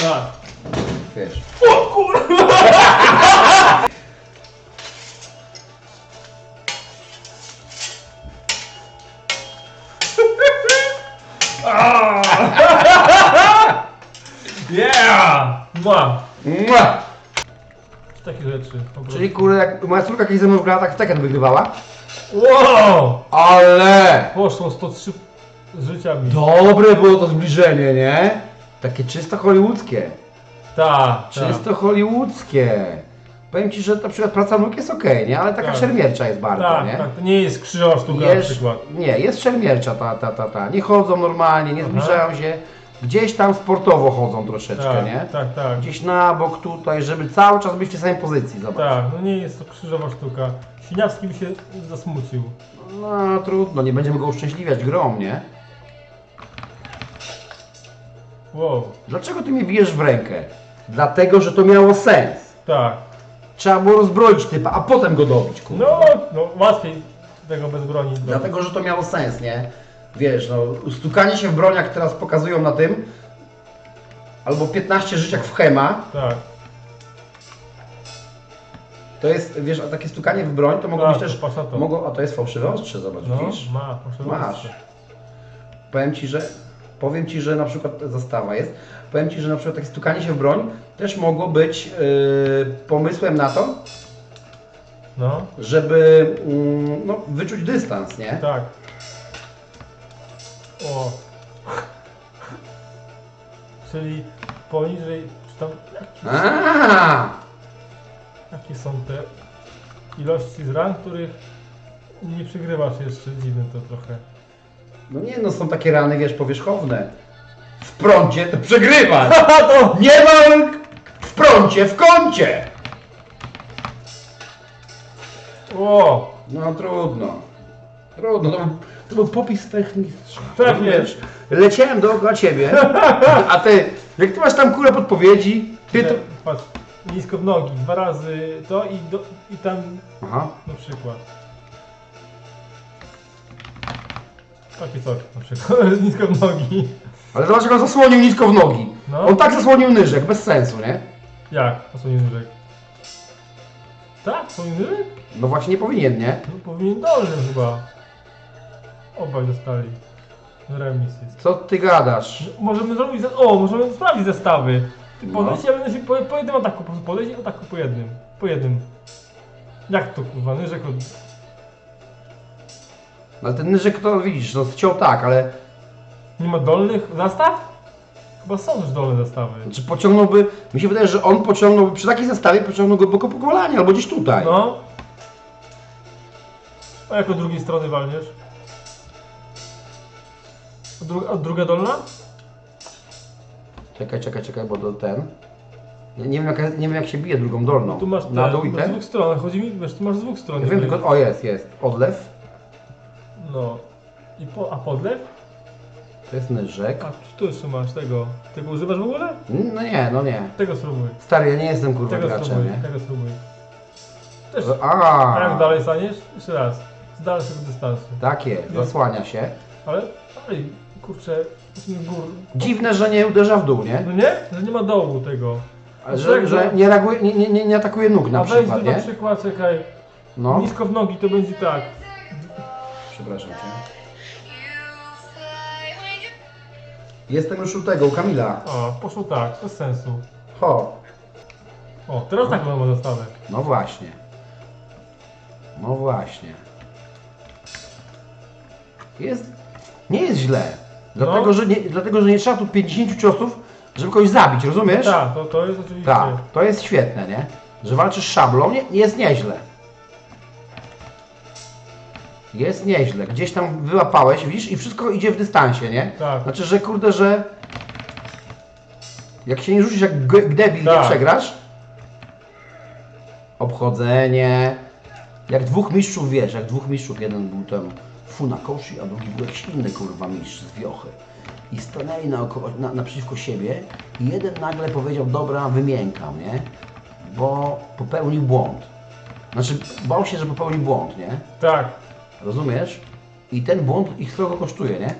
Tak. Wiesz. O kurwa! Yeah! Mła! Mua! Takie rzeczy. po prostu. Czyli kurde, jak moja córka kiedyś ze mną grała, tak w Tekken wygrywała. Wow! Ale! Poszło 103 życia mi. Dobre było to zbliżenie, nie? Takie czysto hollywoodzkie. Tak. Czysto hollywoodzkie. Powiem ci, że na przykład praca nóg jest okej, nie? Ale taka Tak. szermiercza jest bardzo, Tak, nie? tak, to nie jest krzyżowa sztuka na Jest, przykład. nie, jest szermiercza ta, ta, ta, ta. Nie chodzą normalnie, nie Aha. zbliżają się. Gdzieś tam sportowo chodzą troszeczkę, Tak, nie? tak, tak. Gdzieś na bok tutaj, żeby cały czas być w tej samej pozycji, zobacz. Tak, no nie jest to krzyżowa sztuka. Siniawski by się zasmucił. No trudno, nie będziemy go uszczęśliwiać grą, nie? Wow, Dlaczego ty mnie bijesz w rękę? Dlatego, że to miało sens. tak. Trzeba było rozbroić typa, a potem go dobić, kurwa. No, no łatwiej tego bez broni. zrobić. Dlatego, że to miało sens, nie? Wiesz, no, stukanie się w broń, jak teraz pokazują na tym, albo 15 żyć jak w Hema, Tak, to jest, wiesz, a takie stukanie w broń to mogą Tak, być też, to mogą, a to jest fałszywe ostrze, zobacz, no, widzisz? ma, proszę Masz. Powiem Ci, że powiem Ci, że na przykład zastawa jest. Powiem Ci, że na przykład takie stukanie się w broń też mogło być yy, pomysłem na to, No, żeby mm, no, wyczuć dystans, nie? tak. O. Czyli poniżej, czy tam, jak, A, jakie są te ilości z ran, których nie przegrywasz jeszcze, dziwne to trochę. No nie no, są takie rany, wiesz, powierzchowne. W prącie to przegrywasz. to... Nie ma w prącie, w kącie. O! No trudno. Trudno, to był, to był popis techniczny. Tak Rozumiesz? Leciałem dookoła ciebie, a ty, jak ty masz tam kurę podpowiedzi, ty to... Patrz, nisko w nogi, dwa razy to i, do, i tam Aha. na przykład. Takie coś na przykład, nisko w nogi. Ale zobacz, jak on zasłonił nisko w nogi. No. On tak zasłonił nyżek, bez sensu, nie? Jak? Osłonił nóżek. Tak? Osłonił nóżek? No właśnie nie powinien, nie? No powinien dolnym chyba. Obaj dostali. Remis jest. Co ty gadasz? Możemy zrobić, ze- o, możemy sprawdzić zestawy. Ty No. podejść, ja będę się po, po jednym ataku po prostu podejść i ataku po jednym. Po jednym. Jak to kurwa, nóżek od... Ale ten nyżek to widzisz, no chciał tak, ale Nie ma dolnych zastaw? Chyba są już dolne zestawy. czy pociągnąłby, mi się wydaje, że on pociągnąłby, przy takiej zestawie pociągnął go po kolanie albo gdzieś tutaj. No. A jak od drugiej strony walniesz? A, dru druga dolna? Czekaj, czekaj, czekaj, bo to ten. Nie, nie, wiem, jak, nie wiem jak się bije drugą dolną. Tu masz Na dół i masz z ten? dwóch stron, chodzi mi, wiesz, tu masz z dwóch stron. Ja wiem, tylko, o jest, jest. Odlew, No. I po, a podlew? to jest nyżek. A tu jeszcze masz tego. Tego używasz w ogóle? No nie, no nie. Tego spróbuj. Stary, ja nie jestem kurwa Tego graczem, spróbuj, nie? tego spróbuj. Też. A, A jak dalej staniesz? Jeszcze raz. Z dalszego dystansu. Takie, zasłania się. Ale, ale kurczę, jesteśmy gór. Dziwne, że nie uderza w dół, nie? No nie? Że nie ma dołu tego. Że, że nie, reaguje, nie, nie, nie, nie atakuje nóg na A weź przykład, na nie? przykład, czekaj, No, nisko w nogi to będzie tak. Przepraszam cię. Jestem już u tego, u Kamila. O, poszło tak, bez sensu. Ho, O, teraz tak mamy zastawę. no właśnie. No właśnie. Jest, nie jest źle. Dlatego, No. że nie, dlatego, że nie trzeba tu 50 ciosów, żeby kogoś zabić, rozumiesz? Tak, to, to jest oczywiście. Tak, to jest świetne, nie? Że walczysz szablą, nie, jest nieźle. Jest nieźle. Gdzieś tam wyłapałeś, widzisz, i wszystko idzie w dystansie, nie? Tak. Znaczy, że kurde, że jak się nie rzucisz jak g- debil, nie Tak. przegrasz. Obchodzenie. Jak dwóch mistrzów, wiesz, jak dwóch mistrzów, jeden był tam Funakoshi, a drugi był jakiś inny kurwa mistrz z Wiochy. I stanęli naokoło, na, naprzeciwko siebie i jeden nagle powiedział, dobra, wymiękam, nie? Bo popełnił błąd. Znaczy, bał się, że popełnił błąd, nie? Tak. Rozumiesz? I ten błąd ich trochę kosztuje, nie?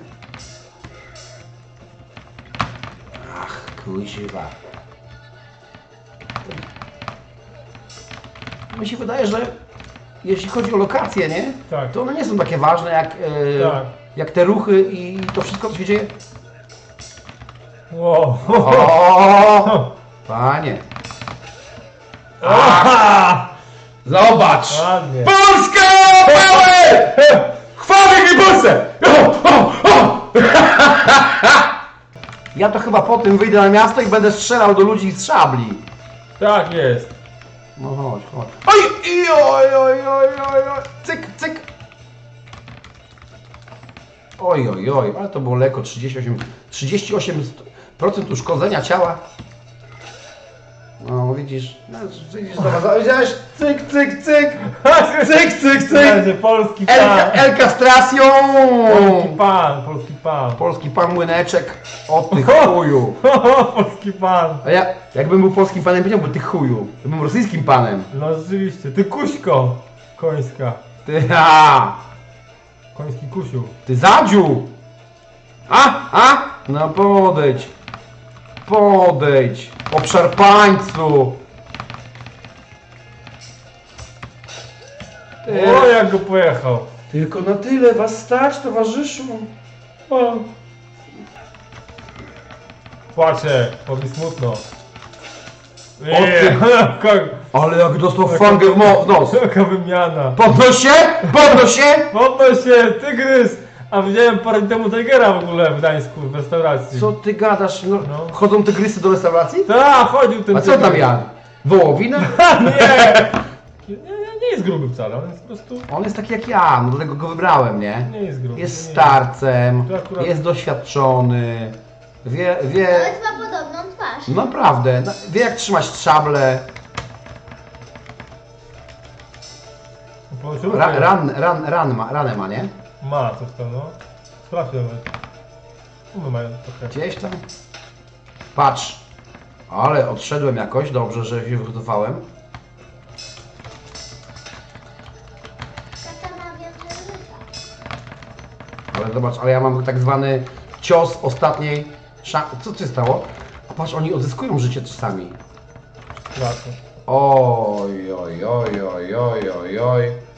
Ach, kuźwa. Mi się wydaje, że jeśli chodzi o lokacje, nie? Tak. To one nie są takie ważne jak, e, Tak. jak te ruchy i to wszystko, co się dzieje. Wow. O, panie. Ach, zobacz! Polska! Chwały mi o! Ja to chyba po tym wyjdę na miasto i będę strzelał do ludzi z szabli. Tak jest. No chodź, chodź. Oj, i oj, oj, oj, oj, oj. Cyk, cyk. Oj, oj, oj, ale to było lekko, 38, 38% uszkodzenia ciała. No, widzisz, no, widzisz, zobacz, widziałeś, cyk, cyk, cyk, cyk, cyk, cyk. Będzie polski El, pan. el Castracio! Polski pan, polski pan. Polski pan młyneczek, o ty chuju. polski pan. A ja, jakbym był polskim panem, nie byłbym ty chuju. Bym rosyjskim panem. No rzeczywiście. Ty kuśko. Końska. Ty, a, Koński kusiu. ty zadziu! A, a, no podejdź. Podejdź. Obszarpańcu. O, jak go pojechał. tylko na tyle was stać, towarzyszu. O. Płacze, bo mi smutno. ty- Jaka, Ale jak dostał fangę w mo- w nos. jaka wymiana. Podnoś się, podnoś się. Podnoś się, tygrys! A widziałem parę dni temu Tigera w ogóle w Gdańsku, w restauracji. Co ty gadasz? No, No. Chodzą tygrysy do restauracji? Tak, chodził ten A co tam jadł? Wołowinę? nie! nie! Nie, nie jest gruby wcale, on jest po prostu... On jest taki jak ja, no dlatego go wybrałem, nie? Nie jest gruby. Jest nie starcem, To akurat- jest doświadczony, wie, wie, Nawet ma podobną twarz. naprawdę, no, wie jak trzymać szablę, Ra, ran, ran, ran ma, ranę ma, nie? Ma coś tam, no. Sprawdźmy. Umy mają trochę. Gdzieś tam. Patrz, ale odszedłem jakoś, dobrze, że. Tata ma życia. Ale zobacz, ale ja mam tak zwany cios ostatniej szansy. Co się stało? A patrz, oni odzyskują życie czasami. Łatwo. Oj, oj, oj, oj, oj, oj, oj.